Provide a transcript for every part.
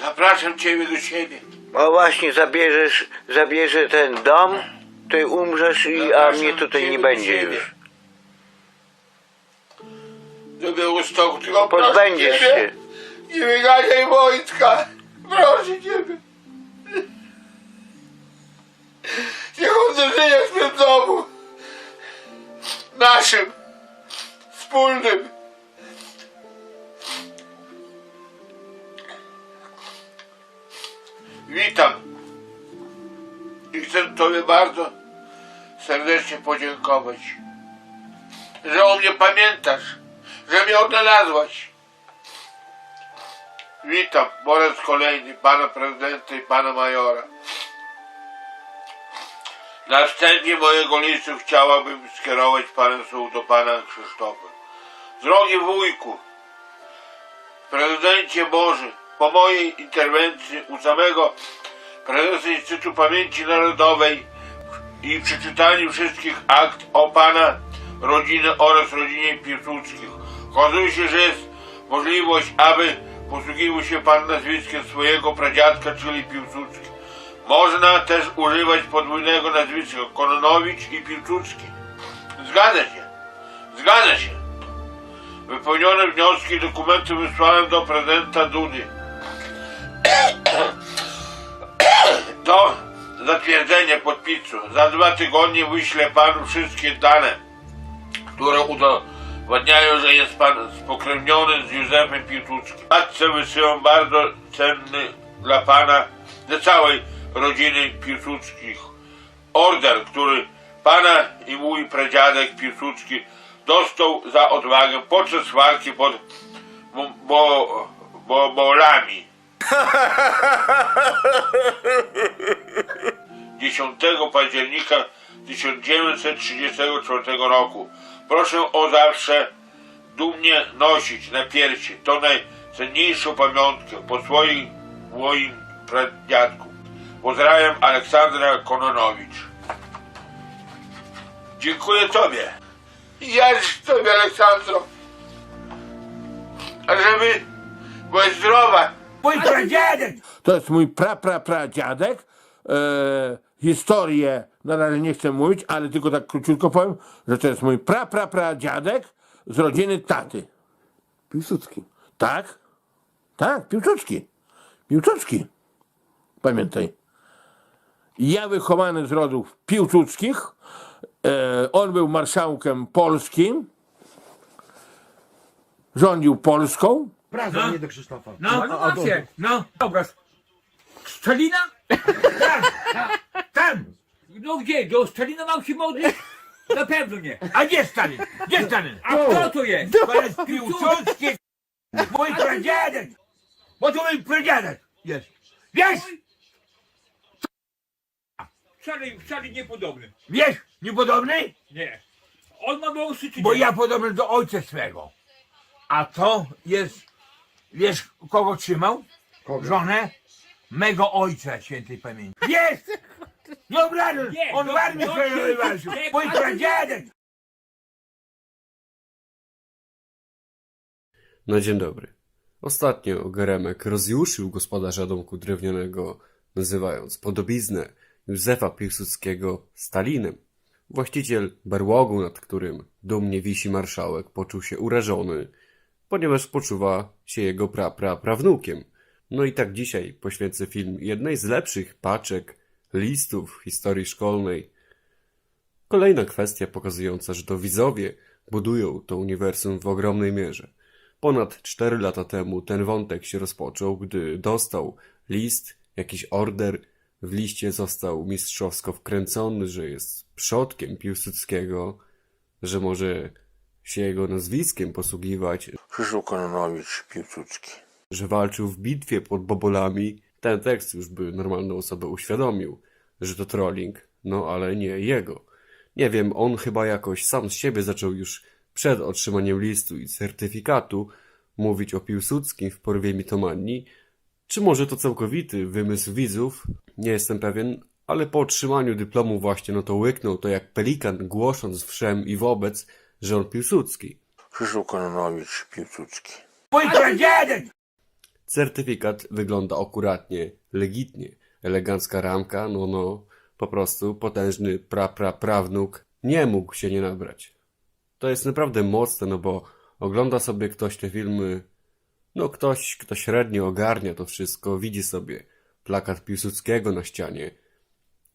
Zapraszam ciebie do siebie. O właśnie, zabierzesz, zabierze ten dom, ty umrzesz, i, a Zapraszam mnie tutaj ciebie nie do będzie siebie. już. Do Białegostoku, tylko Pozbędziesz się. Nie wyganiaj Wojtka. Proszę ciebie. Niech on żyje w tym domu. Naszym. Wspólnym. Witam. I chcę Tobie bardzo serdecznie podziękować, że o mnie pamiętasz, że mnie odnalazłaś. Witam po raz kolejny pana prezydenta i pana majora. Na wstępie mojego listu chciałabym skierować parę słów do pana Krzysztofa. Drogi wujku, prezydencie Boży, po mojej interwencji u samego prezesa Instytutu Pamięci Narodowej i przeczytaniu wszystkich akt o pana rodziny oraz rodzinie Piłsudskich okazuje się, że jest możliwość, aby posługiwał się pan nazwiskiem swojego pradziadka, czyli Piłsudski. Można też używać podwójnego nazwiska Kononowicz i Piłsudski. Zgadza się. Zgadza się. Wypełnione wnioski i dokumenty wysłałem do prezydenta Dudy. Do zatwierdzenia podpisu. Za dwa tygodnie wyślę panu wszystkie dane, które udowadniają, że jest pan spokrewniony z Józefem Piłsudskim. Matce wysyłam bardzo cenny dla pana, dla całej rodziny Piłsudskich order, który pana i mój pradziadek Piłsudski dostał za odwagę podczas walki pod bo, bo, bo, bolami. 10 października 1934 roku. Proszę o zawsze dumnie nosić na piersi tą najcenniejszą pamiątkę po swoim moim pradziadku. Pozdrawiam Aleksandra Kononowicz. Dziękuję Tobie. Ja Tobie Aleksandro. A żeby byłaś zdrowa. Mój pradziadek! To jest mój pra, pra, pra dziadek. E, historię na razie nie chcę mówić, ale tylko tak króciutko powiem, że to jest mój pra, pra, pra dziadek z rodziny taty. Piłsudski. Tak? Tak, Piłsudski. Piłsudski. Pamiętaj. Ja wychowany z rodów piłsudskich. E, on był marszałkiem polskim. Rządził Polską. Prawda, nie do Krzysztofa. No, no a do- właśnie, no, obraz. Stalina? Tam, tam. No gdzie, do Stalina mam się modlić? Na pewno nie. A gdzie Stalin? Gdzie Stalin? A kto to jest? To jest Piłsudski, mój pradziadek. Bo to mój pradziadek jest. Wiesz? Wcale, wcale niepodobny. Wiesz, niepodobny? Nie. On ma wąsy czy Bo nie? ja podobny do ojca swego. A to jest, wiesz kogo trzymał? Kogo? Żonę? Mego ojca świętej pamięci. Jest! Nie obrażasz! Nie, On w armii wywalczył. nie, Mój ale- pradziadek! No dzień dobry. Ostatnio Geremek rozjuszył gospodarza domku drewnianego, nazywając podobiznę Józefa Piłsudskiego Stalinem. Właściciel berłogu, nad którym dumnie wisi marszałek, poczuł się urażony, ponieważ poczuwa się jego pra, pra, prawnukiem. No i tak dzisiaj poświęcę film jednej z lepszych paczek, listów historii szkolnej. Kolejna kwestia pokazująca, że to widzowie budują to uniwersum w ogromnej mierze. Ponad 4 lata temu ten wątek się rozpoczął, gdy dostał list, jakiś order. W liście został mistrzowsko wkręcony, że jest przodkiem Piłsudskiego, że może się jego nazwiskiem posługiwać, Krzysztof Kononowicz Piłsudski. że walczył w bitwie pod Bobolami. Ten tekst już by normalną osobę uświadomił, że to trolling, no ale nie jego. Nie wiem, on chyba jakoś sam z siebie zaczął już przed otrzymaniem listu i certyfikatu mówić o Piłsudskim w porwie mitomanii, czy może to całkowity wymysł widzów? Nie jestem pewien, ale po otrzymaniu dyplomu właśnie no to łyknął to jak pelikan, głosząc wszem i wobec, że on Piłsudski. Krzysztof Kononowicz Piłsudski. Mój pradziadek! Certyfikat wygląda akuratnie, legitnie. Elegancka ramka, no no, po prostu potężny pra pra prawnuk nie mógł się nie nabrać. To jest naprawdę mocne, no bo ogląda sobie ktoś te filmy, no ktoś, kto średnio ogarnia to wszystko, widzi sobie plakat Piłsudskiego na ścianie.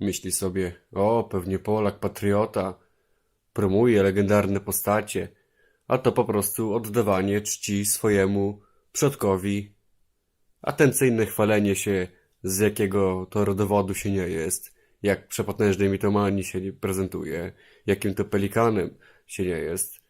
Myśli sobie, o, pewnie Polak, patriota, promuje legendarne postacie, a to po prostu oddawanie czci swojemu przodkowi, atencyjne chwalenie się, z jakiego to rodowodu się nie jest, jak przepotężnej mitomanii się nie prezentuje, jakim to pelikanem się nie jest.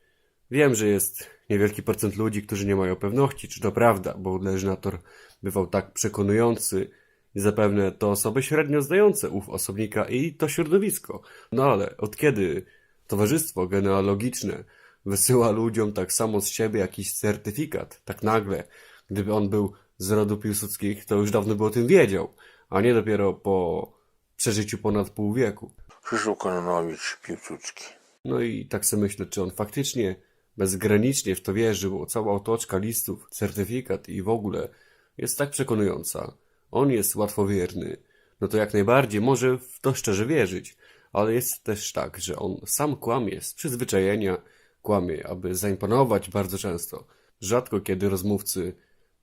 Wiem, że jest niewielki procent ludzi, którzy nie mają pewności, czy to prawda, bo leżnator bywał tak przekonujący i zapewne to osoby średnio zdające ów osobnika i to środowisko. No ale od kiedy towarzystwo genealogiczne wysyła ludziom tak samo z siebie jakiś certyfikat, tak nagle, gdyby on był z rodu Piłsudskich, to już dawno by o tym wiedział, a nie dopiero po przeżyciu ponad pół wieku. Krzysztof Kononowicz, Piłsudski. No i tak sobie myślę, czy on faktycznie bezgranicznie w to wierzy, bo cała otoczka listów, certyfikat i w ogóle jest tak przekonująca. On jest łatwowierny. No to jak najbardziej może w to szczerze wierzyć. Ale jest też tak, że on sam kłamie z przyzwyczajenia, kłamie, aby zaimponować bardzo często. Rzadko kiedy rozmówcy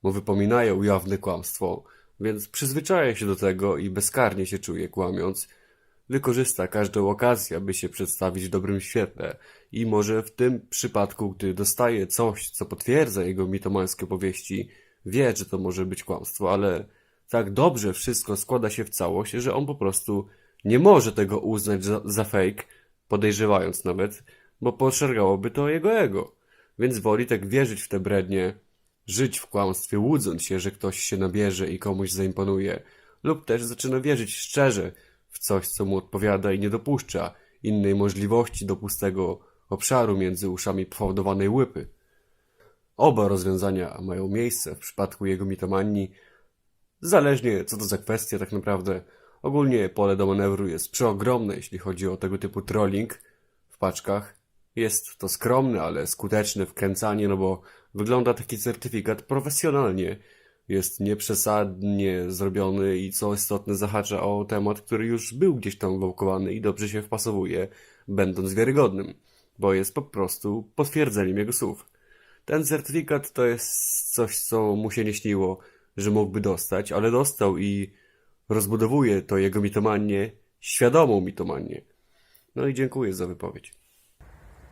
mu wypominają jawne kłamstwo, więc przyzwyczaja się do tego i bezkarnie się czuje kłamiąc, wykorzysta każdą okazję, aby się przedstawić w dobrym świetle i może w tym przypadku, gdy dostaje coś, co potwierdza jego mitomańskie opowieści, wie, że to może być kłamstwo, ale tak dobrze wszystko składa się w całość, że on po prostu nie może tego uznać za, za fake, podejrzewając nawet, bo poszargałoby to jego ego. Więc woli tak wierzyć w te brednie, żyć w kłamstwie, łudząc się, że ktoś się nabierze i komuś zaimponuje, lub też zaczyna wierzyć szczerze w coś, co mu odpowiada i nie dopuszcza innej możliwości do pustego obszaru między uszami pofałdowanej łypy. Oba rozwiązania mają miejsce w przypadku jego mitomanii, zależnie co to za kwestia tak naprawdę. Ogólnie pole do manewru jest przeogromne, jeśli chodzi o tego typu trolling w paczkach. Jest to skromne, ale skuteczne wkręcanie, no bo wygląda taki certyfikat profesjonalnie. Jest nieprzesadnie zrobiony i co istotne zahacza o temat, który już był gdzieś tam wałkowany i dobrze się wpasowuje, będąc wiarygodnym, bo jest po prostu potwierdzeniem jego słów. Ten certyfikat to jest coś, co mu się nie śniło, że mógłby dostać, ale dostał i rozbudowuje to jego mitomanię, świadomą mitomanię. No i dziękuję za wypowiedź.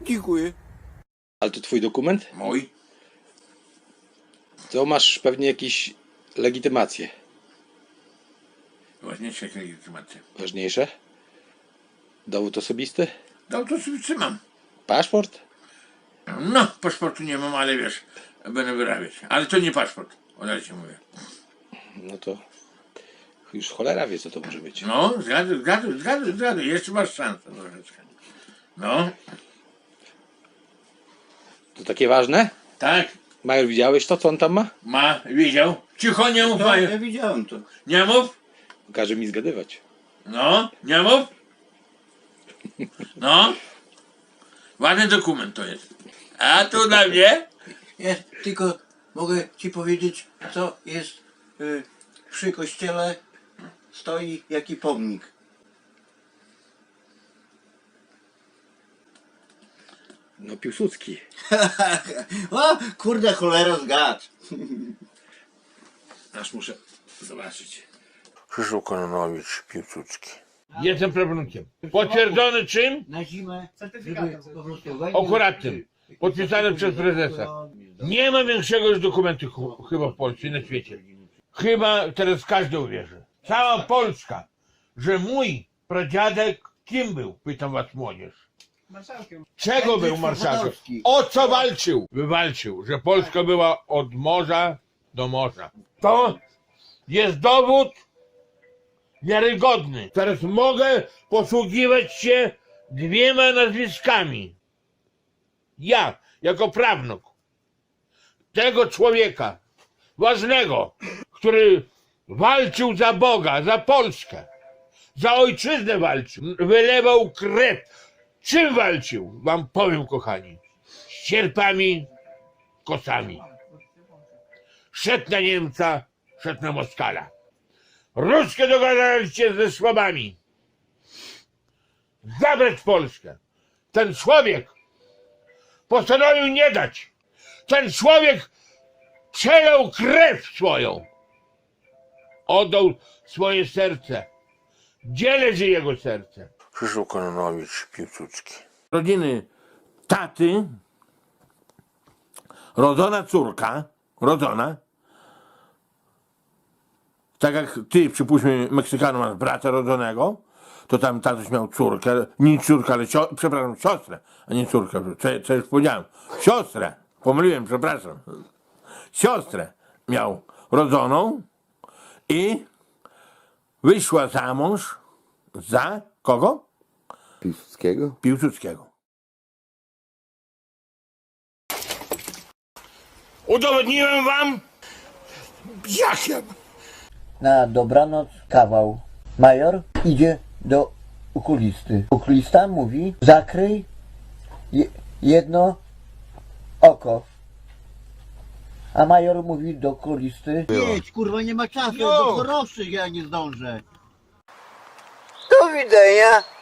Dziękuję. Ale to twój dokument? Mój? To masz pewnie jakieś legitymacje Właśnie czekaj legitymację. ważniejsze. Dowód osobisty? No to sobie trzymam. Paszport? No, paszportu nie mam, ale wiesz, będę wyrabiać. Ale to nie paszport, od razu mówię. No to już cholera wie, co to może być. No, zgaduj, zgaduj, zgaduj, zgaduj. Jeszcze masz szansę troszeczkę. No, To takie ważne? tak, Major, widziałeś to, co on tam ma? ma, widział. Cicho, nie mów, Maju. Ja widziałem to. Nie mów. Każe mi zgadywać. No, nie mów. No. Ładny dokument to jest. A tu na mnie? Ja tylko mogę ci powiedzieć, co jest y, przy kościele stoi jaki pomnik. No Piłsudski. o, kurde cholera zgadł. Aż muszę zobaczyć. Krzysztof Kononowicz, Piłsudski. Jestem prawnikiem. Potwierdzony czym? Na zimę, wejdzie- Akuratnym. Podpisany przez prezesa. Nie ma większego już dokumentu ch- chyba w Polsce i na świecie. Chyba teraz każdy uwierzy. Cała Polska, że mój pradziadek kim był? Pytam was młodzież. Czego był marszałkiem? O co walczył? Wywalczył, że Polska była od morza do morza. To jest dowód wiarygodny. Teraz mogę posługiwać się dwiema nazwiskami. Ja, jako prawnuk tego człowieka ważnego, który walczył za Boga, za Polskę, za ojczyznę walczył, wylewał krew. Czym walczył? Wam powiem, kochani. Sierpami, kosami. szedł na Niemca, szedł na Moskala. Ruskie dogadali się ze Szwabami. Zabrać Polskę. Ten człowiek postanowił nie dać. Ten człowiek przelał krew swoją. Oddał swoje serce. Gdzie leży jego serce? Krzysztof Kononowicz Piłsudski. Rodziny taty, rodzona córka, rodzona, tak jak ty, przypuśćmy, Meksykanu masz brata rodzonego, to tam tatuś miał córkę, nie córkę, ale przepraszam, siostrę, a nie córkę, co, co już powiedziałem, siostrę, pomyliłem, przepraszam, siostrę miał rodzoną i wyszła za mąż za kogo? Piłsudskiego? Piłsudskiego. Udowodniłem wam? Jakiem? Na dobranoc kawał. Major idzie do okulisty. Okulista mówi, zakryj je, jedno oko. A major mówi do okulisty, Jedź, kurwa, nie ma czasu, do doroślych ja nie zdążę. Do widzenia.